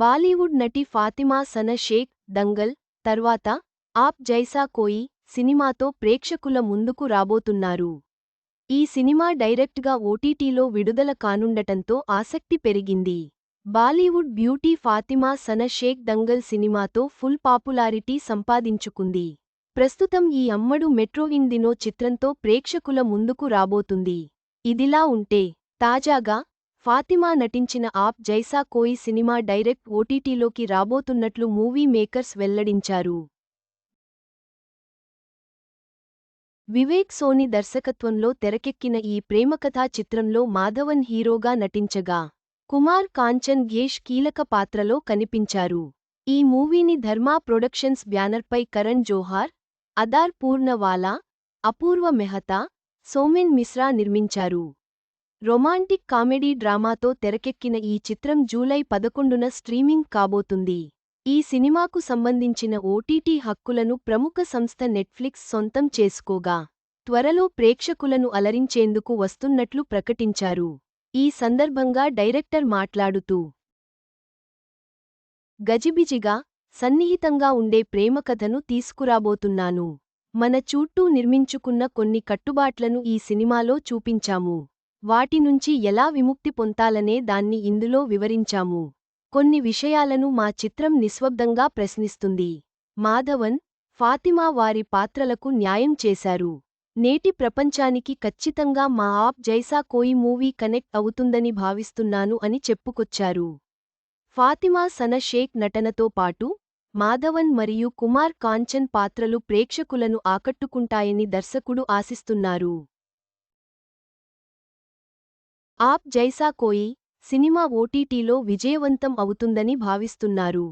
బాలీవుడ్ నటి ఫాతిమా సన షేక్ దంగల్ తర్వాత ఆప్ జైసా కోయి సినిమాతో ప్రేక్షకుల ముందుకు రాబోతున్నారు. ఈ సినిమా డైరెక్ట్గా ఓటీటీలో విడుదల కానుండటంతో ఆసక్తి పెరిగింది. బాలీవుడ్ బ్యూటీ ఫాతిమా సన షేక్ దంగల్ సినిమాతో ఫుల్ పాపులారిటీ సంపాదించుకుంది. ప్రస్తుతం ఈ అమ్మడు మెట్రో ఇన్ దినో చిత్రంతో ప్రేక్షకుల ముందుకు రాబోతుంది. ఇదిలా ఉంటే తాజాగా ఫాతిమా నటించిన ఆప్ జైసా కోయి సినిమా డైరెక్ట్ ఓటీటీలోకి రాబోతున్నట్లు మూవీ మేకర్స్ వెల్లడించారు. వివేక్ సోని దర్శకత్వంలో తెరకెక్కిన ఈ ప్రేమకథా చిత్రంలో మాధవన్ హీరోగా నటించగా కుమార్ కాంచన్ ఘేష్ కీలక పాత్రలో కనిపించారు. ఈ మూవీని ధర్మా ప్రొడక్షన్స్ బ్యానర్పై కరణ్ జోహార్ అదార్ పూర్ణవాలా అపూర్వ మెహతా సోమెన్ మిశ్రా నిర్మించారు. రొమాంటిక్ కామెడీ డ్రామాతో తెరకెక్కిన ఈ చిత్రం జూలై పదకొండున స్ట్రీమింగ్ కాబోతుంది. ఈ సినిమాకు సంబంధించిన ఓటీటీ హక్కులను ప్రముఖ సంస్థ నెట్ఫ్లిక్స్ సొంతం చేసుకోగా త్వరలో ప్రేక్షకులను అలరించేందుకు వస్తున్నట్లు ప్రకటించారు. ఈ సందర్భంగా డైరెక్టర్ మాట్లాడుతూ గజిబిజిగా సన్నిహితంగా ఉండే ప్రేమకథను తీసుకురాబోతున్నాను. మన చుట్టూ నిర్మించుకున్న కొన్ని కట్టుబాట్లను ఈ సినిమాలో చూపించాము. వాటి నుంచి ఎలా విముక్తి పొందాలనే దాన్ని ఇందులో వివరించాము. కొన్ని విషయాలను మా చిత్రం నిశ్శబ్దంగా ప్రశ్నిస్తుంది. మాధవన్ ఫాతిమా వారి పాత్రలకు న్యాయం చేశారు. నేటి ప్రపంచానికి ఖచ్చితంగా మా ఆప్ జైసా కోయి మూవీ కనెక్ట్ అవుతుందని భావిస్తున్నాను అని చెప్పుకొచ్చారు. ఫాతిమా సన షేక్ నటనతో పాటు మాధవన్ మరియు కుమార్ కాంచన్ పాత్రలు ప్రేక్షకులను ఆకట్టుకుంటాయని దర్శకుడు ఆశిస్తున్నారు. ఆప్ జైసా కోయి సినిమా ఓటీటీలో విజయవంతం అవుతుందని భావిస్తున్నారు.